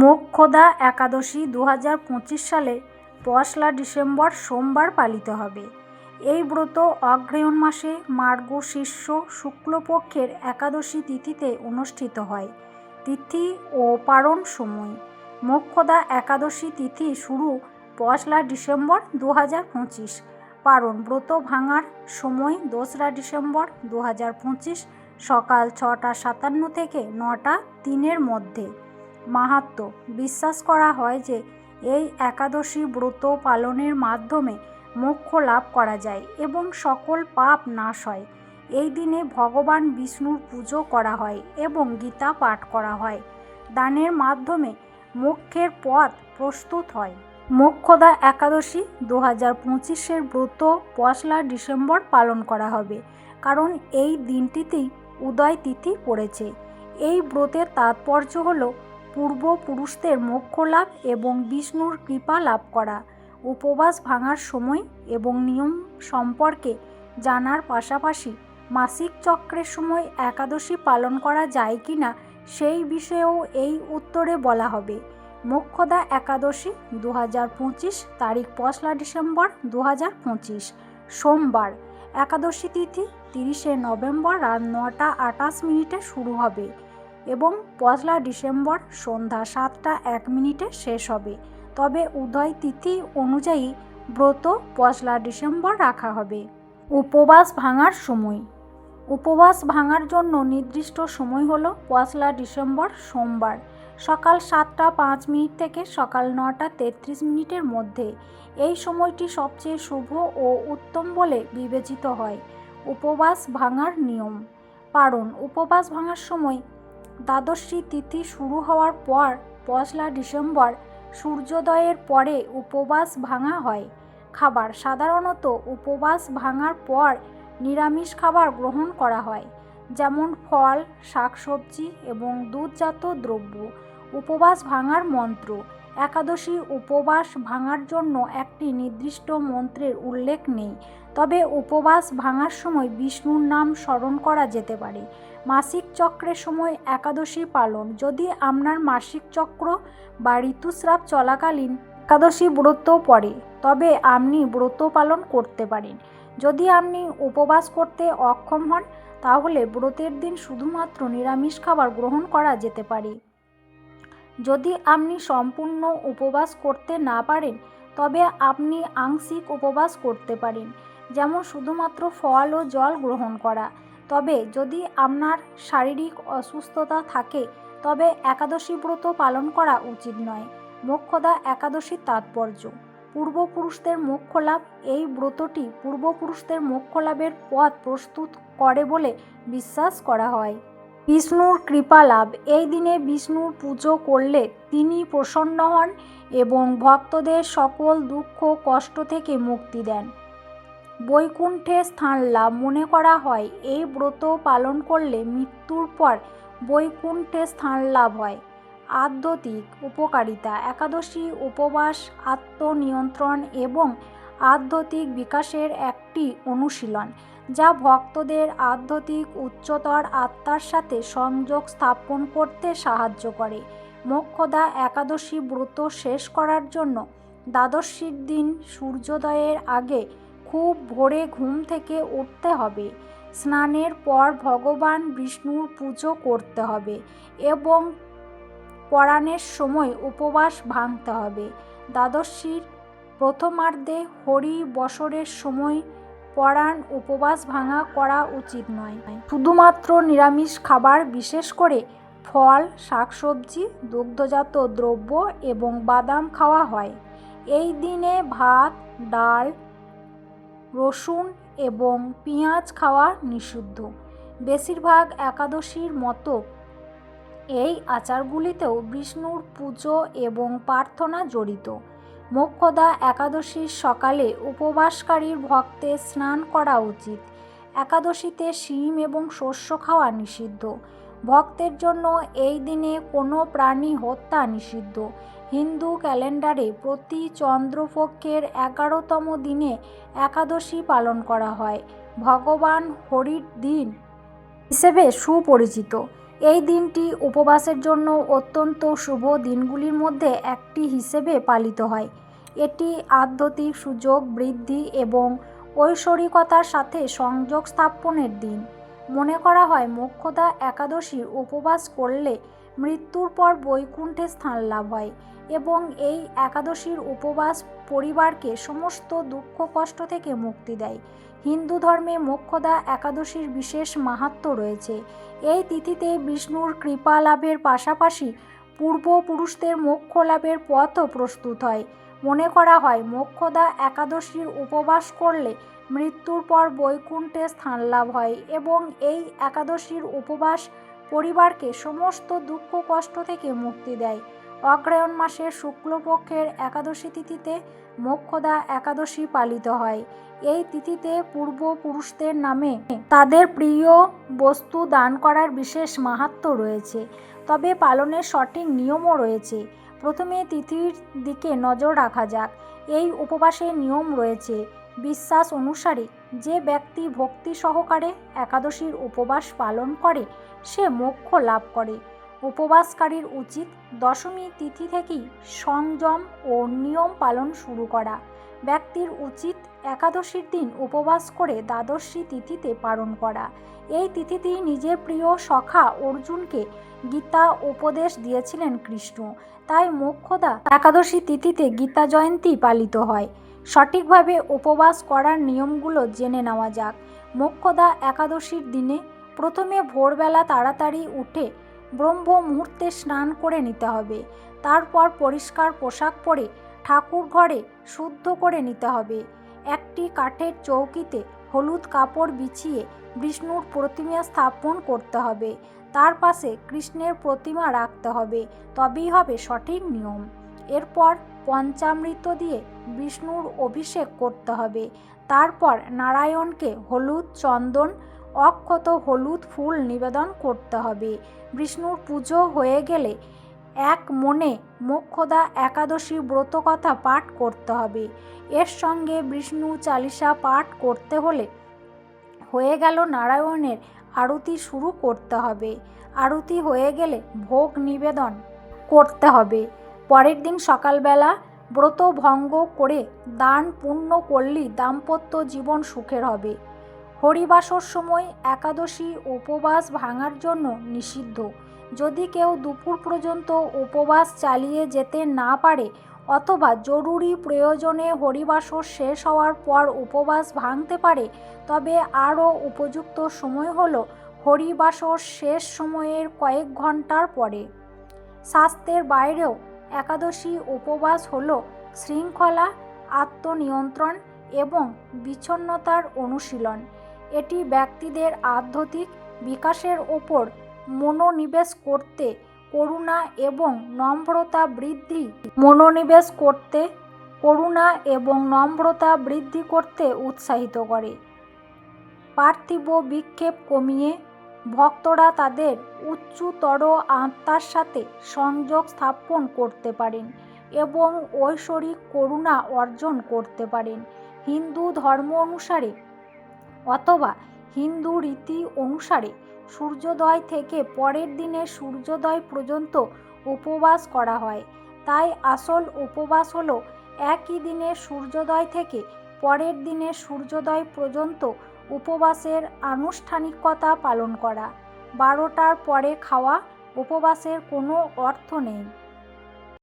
মোক্ষদা একাদশী দু হাজার পঁচিশ সালে পয়লা ডিসেম্বর সোমবার পালিত হবে। এই ব্রত অগ্রহায়ণ মাসে মার্গ শীর্ষ শুক্লপক্ষের একাদশী তিথিতে অনুষ্ঠিত হয়। তিথি ও পারণ সময়। মোক্ষদা একাদশী তিথি শুরু পয়লা ডিসেম্বর দু হাজার পঁচিশ। পারণ ব্রত ভাঙার সময় দোসরা ডিসেম্বর দু হাজার পঁচিশ সকাল ছটা সাতান্ন থেকে নটা তিনের মধ্যে। মাহাত্ম্য বিশ্বাস করা হয় যে, এই একাদশী ব্রত পালনের মাধ্যমে মোক্ষ লাভ করা যায় এবং সকল পাপ নাশ হয়। এই দিনে ভগবান বিষ্ণুর পুজো করা হয় এবং গীতা পাঠ করা হয়। দানের মাধ্যমে মোক্ষের পথ প্রস্তুত হয়। মোক্ষদা একাদশী দু হাজার পঁচিশের ব্রত পয়লা ডিসেম্বর পালন করা হবে, কারণ এই দিনটিতেই উদয় তিথি পড়েছে। এই ব্রতের তাৎপর্য হল পূর্বপুরুষদের মোক্ষ লাভ এবং বিষ্ণুর কৃপা লাভ করা, উপবাস ভাঙার সময় এবং নিয়ম সম্পর্কে জানার পাশাপাশি মাসিক চক্রের সময় একাদশী পালন করা যায় কি না সেই বিষয়েও এই উত্তরে বলা হবে। মোক্ষদা একাদশী দু হাজার পঁচিশ তারিখ পয়লা ডিসেম্বর দু হাজার পঁচিশ, সোমবার। একাদশী তিথি তিরিশে নভেম্বর রাত নটা আটাশ মিনিটে শুরু হবে। এবং পয়লা ডিসেম্বর সন্ধ্যা সাতটা এক মিনিটে শেষ হবে। তবে উদয় তিথি অনুযায়ী ব্রত পয়লা ডিসেম্বর রাখা হবে। উপবাস ভাঙার সময়। উপবাস ভাঙার জন্য নির্দিষ্ট সময় হল পয়লা ডিসেম্বর সোমবার, সকাল সাতটা পাঁচ মিনিট থেকে সকাল নটা তেত্রিশ মিনিটের মধ্যে। এই সময়টি সবচেয়ে শুভ ও উত্তম বলে বিবেচিত হয়। উপবাস ভাঙার নিয়ম। পারণ। উপবাস ভাঙার সময় দ্বাদশী তিথি শুরু হওয়ার পর পয়লা ডিসেম্বর সূর্যোদয়ের পরে উপবাস ভাঙা হয়। খাবার সাধারণত উপবাস ভাঙার পর নিরামিষ খাবার গ্রহণ করা হয়, যেমন ফল, শাকসবজি এবং দুধজাত দ্রব্য। উপবাস ভাঙার মন্ত্র একাদশী উপবাস ভাঙার জন্য একটি নির্দিষ্ট মন্ত্রের উল্লেখ নেই, তবে উপবাস ভাঙার সময় বিষ্ণুর নাম স্মরণ করা যেতে পারে। মাসিক চক্রের সময় একাদশী পালন। যদি আপনার মাসিক চক্র বা ঋতুস্রাব চলাকালীন একাদশী ব্রত পড়ে, তবে আপনি ব্রত পালন করতে পারেন। যদি আপনি উপবাস করতে অক্ষম হন, তাহলে ব্রতের দিন শুধুমাত্র নিরামিষ খাবার গ্রহণ করা যেতে পারে। যদি আপনি সম্পূর্ণ উপবাস করতে না পারেন, তবে আপনি আংশিক উপবাস করতে পারেন। যেমন শুধুমাত্র ফল ও জল গ্রহণ করা। তবে যদি আপনার শারীরিক অসুস্থতা থাকে, তবে একাদশী ব্রত পালন করা উচিত নয়। মোক্ষদা একাদশীর তাৎপর্য। পূর্বপুরুষদের মোক্ষ লাভ এই ব্রতটি পূর্বপুরুষদের মোক্ষ লাভের পথ প্রস্তুত করে বলে বিশ্বাস করা হয়। বিষ্ণুর কৃপা লাভ। এই দিনে বিষ্ণুর পুজো করলে তিনি প্রসন্ন হন এবং ভক্তদের সকল দুঃখ কষ্ট থেকে মুক্তি দেন। বৈকুণ্ঠে স্থান লাভ মনে করা হয়। এই ব্রত পালন করলে মৃত্যুর পর বৈকুণ্ঠে স্থান লাভ হয়। আধ্যাত্মিক উপকারিতা, একাদশী উপবাস, আত্মনিয়ন্ত্রণ এবং আধ্যাত্মিক বিকাশের একটি অনুশীলন। যা ভক্তদের আধ্যাত্মিক উচ্চতর আত্মার সাথে সংযোগ স্থাপন করতে সাহায্য করে। মোক্ষদা একাদশী ব্রত শেষ করার জন্য দ্বাদশীর দিন সূর্যোদয়ের আগে খুব ভোরে ঘুম থেকে উঠতে হবে। স্নানের পর ভগবান বিষ্ণুর পুজো করতে হবে এবং পরাণের সময় উপবাস ভাঙতে হবে। দ্বাদশীর প্রথমার্ধে হরি বসরের সময় পরাণ উপবাস ভাঙা করা উচিত নয়। শুধুমাত্র নিরামিষ খাবার, বিশেষ করে ফল, শাকসবজি, দুগ্ধজাত দ্রব্য এবং বাদাম খাওয়া হয়। এই দিনে ভাত, ডাল, রসুন এবং পেঁয়াজ খাওয়া নিষিদ্ধ। বেশিরভাগ একাদশীর মতো এই আচারগুলিতেও বিষ্ণুর পুজো এবং প্রার্থনা জড়িত। মোক্ষদা একাদশীর সকালে উপবাসকারীর ভক্তের স্নান করা উচিত। একাদশীতে শিম এবং শস্য খাওয়া নিষিদ্ধ। ভক্তের জন্য এই দিনে কোনো প্রাণী হত্যা নিষিদ্ধ। হিন্দু ক্যালেন্ডারে প্রতি চন্দ্রপক্ষের এগারোতম দিনে একাদশী পালন করা হয়। ভগবান হরির দিন হিসেবে সুপরিচিত। এই দিনটি উপবাসের জন্য অত্যন্ত শুভ দিনগুলির মধ্যে একটি হিসেবে পালিত হয়। এটি আধ্যাত্মিক সুযোগ, বৃদ্ধি এবং ঐশ্বরিকতার সাথে সংযোগ স্থাপনের দিন। মনে করা হয়, মোক্ষদা একাদশীর উপবাস করলে মৃত্যুর পর বৈকুণ্ঠে স্থান লাভ হয় এবং এই একাদশীর উপবাস পরিবারকে সমস্ত দুঃখ, কষ্ট থেকে মুক্তি দেয়। হিন্দু ধর্মে মোক্ষদা একাদশীর বিশেষ মাহাত্ম্য রয়েছে। এই তিথিতে বিষ্ণুর কৃপা লাভের পাশাপাশি পূর্বপুরুষদের মোক্ষ লাভের পথও প্রস্তুত হয়। মনে করা হয়, মোক্ষদা একাদশীর উপবাস করলে মৃত্যুর পর বৈকুণ্ঠে স্থান লাভ হয় এবং এই একাদশীর উপবাস পরিবারকে সমস্ত দুঃখ, কষ্ট থেকে মুক্তি দেয়। অগ্রায়ণ মাসের শুক্লপক্ষের একাদশী তিথিতে মোক্ষদা একাদশী পালিত হয়। এই তিথিতে পূর্বপুরুষদের নামে তাদের প্রিয় বস্তু দান করার বিশেষ মাহাত্ম্য রয়েছে। তবে পালনের সঠিক নিয়মও রয়েছে। প্রথমে তিথির দিকে নজর রাখা যাক। এই উপবাসের নিয়ম রয়েছে। বিশ্বাস অনুসারে যে ব্যক্তি ভক্তি সহকারে একাদশীর উপবাস পালন করে, সে মোক্ষ লাভ করে। উপবাসকারীর উচিত দশমী তিথি থেকেই সংযম ও নিয়ম পালন শুরু করা। ব্যক্তির উচিত একাদশীর দিন উপবাস করে দ্বাদশী তিথিতে পালন করা। এই তিথিতেই নিজের প্রিয় সখা অর্জুনকে গীতা উপদেশ দিয়েছিলেন কৃষ্ণ। তাই মোক্ষদা একাদশী তিথিতে গীতা জয়ন্তী পালিত হয়। সঠিকভাবে উপবাস করার নিয়মগুলো জেনে নেওয়া যাক। মোক্ষদা একাদশীর দিনে প্রথমে ভোরবেলা তাড়াতাড়ি উঠে ব্রহ্ম মুহূর্তে স্নান করে নিতে হবে। তারপর পরিষ্কার পোশাক পরে ঠাকুর ঘরে শুদ্ধ করে নিতে হবে। একটি কাঠের চৌকিতে হলুদ কাপড় বিছিয়ে বিষ্ণুর প্রতিমা স্থাপন করতে হবে। তার পাশে কৃষ্ণের প্রতিমা রাখতে হবে। তবেই হবে সঠিক নিয়ম। এরপর পঞ্চামৃত দিয়ে বিষ্ণুর অভিষেক করতে হবে। তারপর নারায়ণকে হলুদ চন্দন, অক্ষত হলুদ ফুল নিবেদন করতে হবে। বিষ্ণুর পুজো হয়ে গেলে এক মনে মোক্ষদা একাদশী ব্রত কথা পাঠ করতে হবে। এর সঙ্গে বিষ্ণু চালিসা পাঠ করতে হলে হয়ে গেল নারায়ণের আরতি শুরু করতে হবে। আরতি হয়ে গেলে ভোগ নিবেদন করতে হবে। পরের দিন সকালবেলা ব্রত ভঙ্গ করে দান পূর্ণ করলেই দাম্পত্য জীবন সুখের হবে। হরিবাসর সময় একাদশী উপবাস ভাঙার জন্য নিষিদ্ধ। যদি কেউ দুপুর পর্যন্ত উপবাস চালিয়ে যেতে না পারে অথবা জরুরি প্রয়োজনে হরিবাসর শেষ হওয়ার পর উপবাস ভাঙতে পারে, তবে আরও উপযুক্ত সময় হল হরিবাসর শেষ সময়ের কয়েক ঘণ্টার পরে। স্বাস্থ্যের বাইরেও একাদশী উপবাস হল শৃঙ্খলা, আত্মনিয়ন্ত্রণ এবং বিচ্ছন্নতার অনুশীলন। এটি ব্যক্তিদের আধ্যাত্মিক বিকাশের ওপর মনোনিবেশ করতে, করুণা এবং নম্রতা বৃদ্ধি, মনোনিবেশ করতে, করুণা এবং নম্রতা বৃদ্ধি করতে উৎসাহিত করে। পার্থিব বিক্ষেপ কমিয়ে ভক্তরা তাদের উচ্চতর আত্মার সাথে সংযোগ স্থাপন করতে পারেন এবং ঐশ্বরিক করুণা অর্জন করতে পারেন। হিন্দু ধর্ম অনুসারে অথবা হিন্দু রীতি অনুসারে সূর্যোদয় থেকে পরের দিনে সূর্যোদয় পর্যন্ত উপবাস করা হয়। তাই আসল উপবাস হলো একই দিনে সূর্যোদয় থেকে পরের দিনে সূর্যোদয় পর্যন্ত উপবাসের আনুষ্ঠানিকতা পালন করা। বারোটার পরে খাওয়া উপবাসের কোনো অর্থ নেই।